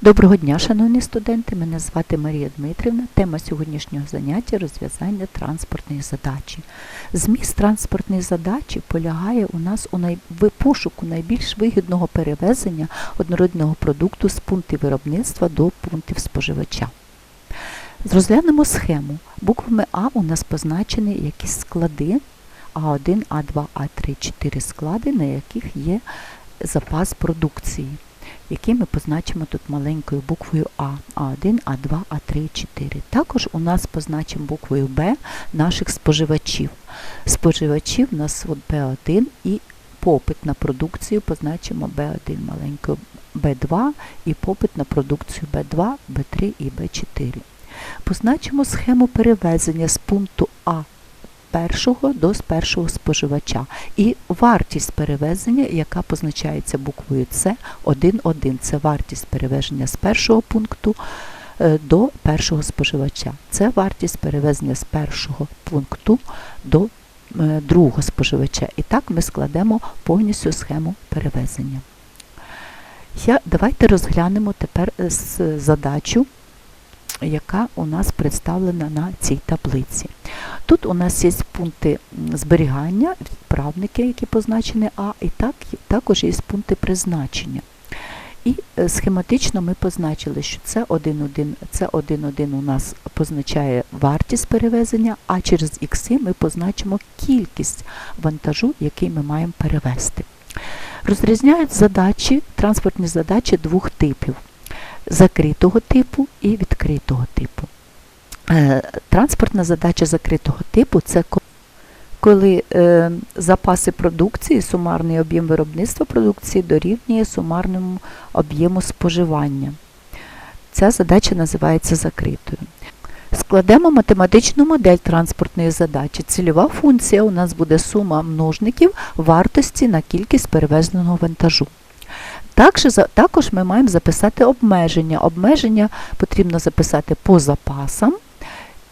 Доброго дня, шановні студенти! Мене звати Марія Дмитрівна. Тема сьогоднішнього заняття розв'язання транспортної задачі. Зміст транспортної задачі полягає у нас у най... пошуку найбільш вигідного перевезення однородного продукту з пунктів виробництва до пунктів споживача. Розглянемо схему. Буквами А у нас позначені якісь склади А1, А2, А3, 4 склади, на яких є запас продукції які ми позначимо тут маленькою буквою А, А1, А2, А3, 4. Також у нас позначимо буквою Б наших споживачів. Споживачів у нас от Б1 і попит на продукцію позначимо Б1 маленькою Б2 і попит на продукцію Б2, Б3 і Б4. Позначимо схему перевезення з пункту А першого до з першого споживача. І вартість перевезення, яка позначається буквою С 1,1. Це вартість перевезення з першого пункту е, до першого споживача. Це вартість перевезення з першого пункту до е, другого споживача. І так ми складемо повністю схему перевезення. Я, давайте розглянемо тепер е, задачу, яка у нас представлена на цій таблиці. Тут у нас є пункти зберігання, відправники, які позначені А, і так, також є пункти призначення. І е, схематично ми позначили, що це 1,1 це 1,1 у нас позначає вартість перевезення, а через ікси ми позначимо кількість вантажу, який ми маємо перевезти. Розрізняють задачі, транспортні задачі двох типів закритого типу і відкритого типу. Е, Транспортна задача закритого типу це коли е, запаси продукції, сумарний об'єм виробництва продукції дорівнює сумарному об'єму споживання. Ця задача називається закритою. Складемо математичну модель транспортної задачі. Цільова функція у нас буде сума множників вартості на кількість перевезеного вантажу. Також, також ми маємо записати обмеження. Обмеження потрібно записати по запасам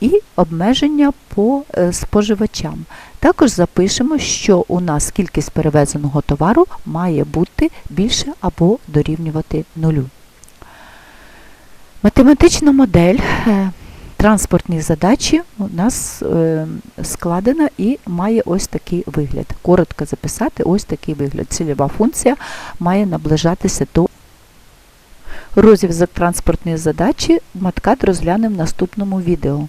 і обмеження по е, споживачам. Також запишемо, що у нас кількість перевезеного товару має бути більше або дорівнювати нулю. Математична модель е, транспортної задачі у нас е, складена і має ось такий вигляд. Коротко записати ось такий вигляд. Цільова функція має наближатися до розв'язок транспортної задачі. Маткат розглянемо в наступному відео.